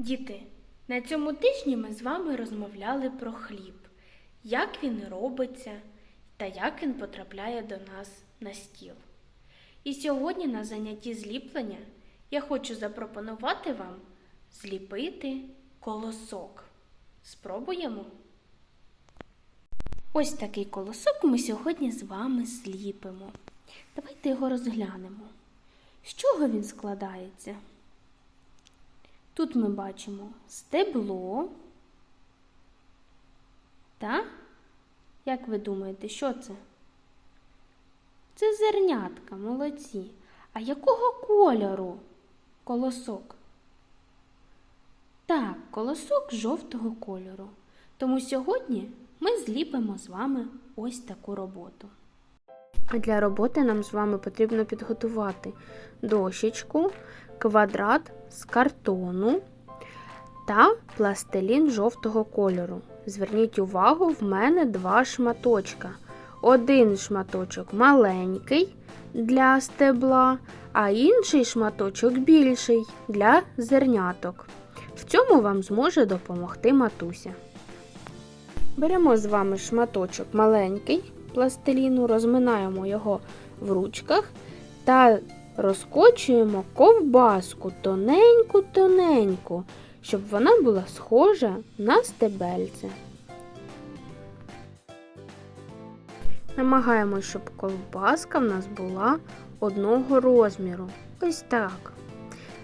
Діти, на цьому тижні ми з вами розмовляли про хліб, як він робиться та як він потрапляє до нас на стіл. І сьогодні на занятті зліплення я хочу запропонувати вам зліпити колосок. Спробуємо? Ось такий колосок ми сьогодні з вами зліпимо. Давайте його розглянемо. З чого він складається? Тут ми бачимо стебло. Та? Як ви думаєте, що це? Це зернятка, молодці. А якого кольору колосок? Так, колосок жовтого кольору. Тому сьогодні ми зліпимо з вами ось таку роботу. Для роботи нам з вами потрібно підготувати дощечку, квадрат з картону та пластилін жовтого кольору. Зверніть увагу, в мене два шматочка. Один шматочок маленький для стебла, а інший шматочок більший для зерняток. В цьому вам зможе допомогти матуся. Беремо з вами шматочок маленький пластиліну, розминаємо його в ручках та розкочуємо ковбаску тоненьку-тоненьку, щоб вона була схожа на стебельце. Намагаємось, щоб ковбаска в нас була одного розміру. Ось так.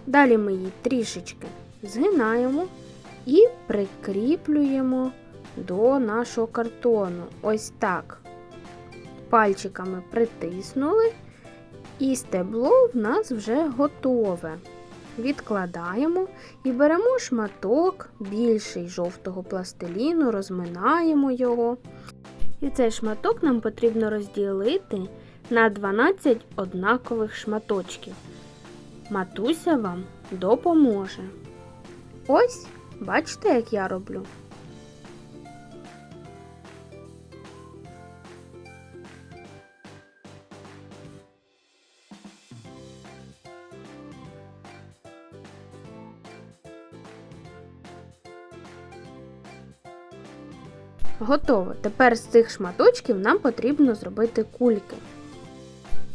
Далі ми її трішечки згинаємо і прикріплюємо до нашого картону. Ось так. Пальчиками притиснули, і стебло в нас вже готове. Відкладаємо і беремо шматок більший жовтого пластиліну, розминаємо його. І цей шматок нам потрібно розділити на 12 однакових шматочків. Матуся вам допоможе. Ось, бачите, як я роблю. Готово. Тепер з цих шматочків нам потрібно зробити кульки.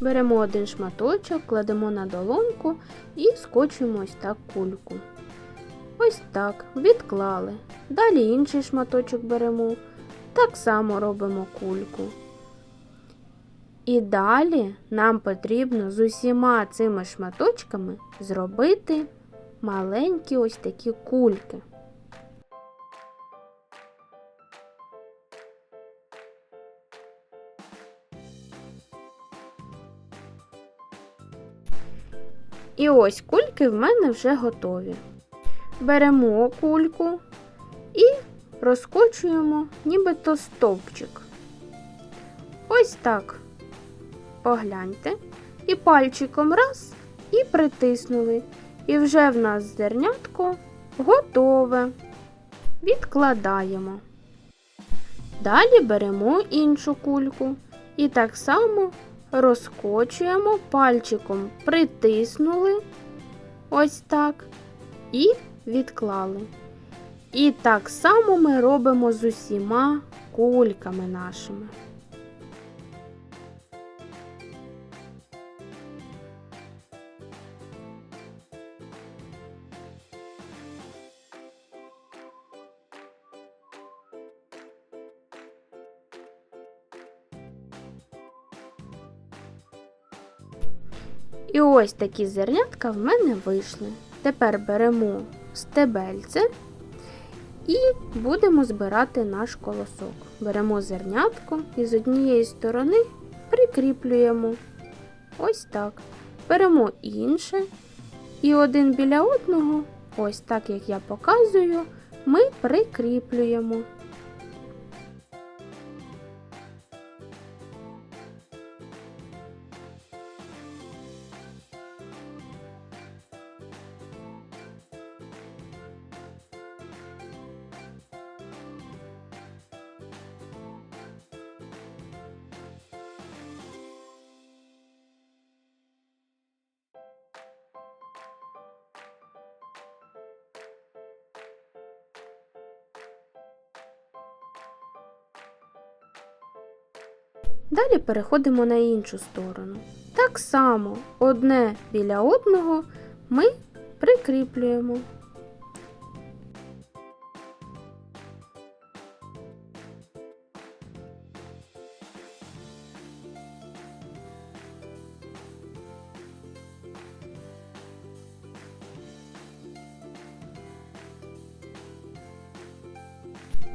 Беремо один шматочок, кладемо на долоньку і скочуємо ось так кульку. Ось так, відклали. Далі інший шматочок беремо. Так само робимо кульку. І далі нам потрібно з усіма цими шматочками зробити маленькі ось такі кульки. І ось кульки в мене вже готові. Беремо кульку і розкочуємо нібито стовпчик. Ось так. Погляньте. І пальчиком раз і притиснули. І вже в нас зернятко готове. Відкладаємо. Далі беремо іншу кульку і так само розкочуємо пальчиком, притиснули ось так і відклали. І так само ми робимо з усіма кульками нашими. І ось такі зернятка в мене вийшли. Тепер беремо стебельце і будемо збирати наш колосок. Беремо зернятко і з однієї сторони прикріплюємо. Ось так. Беремо інше. І один біля одного, ось так як я показую, ми прикріплюємо. Далі переходимо на іншу сторону. Так само одне біля одного ми прикріплюємо.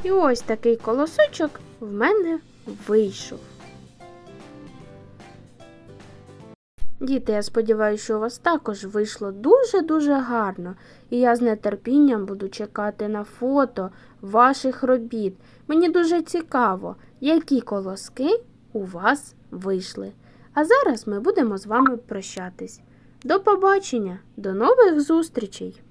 І ось такий колосочок в мене вийшов. Діти, я сподіваюся, що у вас також вийшло дуже-дуже гарно, і я з нетерпінням буду чекати на фото ваших робіт. Мені дуже цікаво, які колоски у вас вийшли. А зараз ми будемо з вами прощатись. До побачення, до нових зустрічей!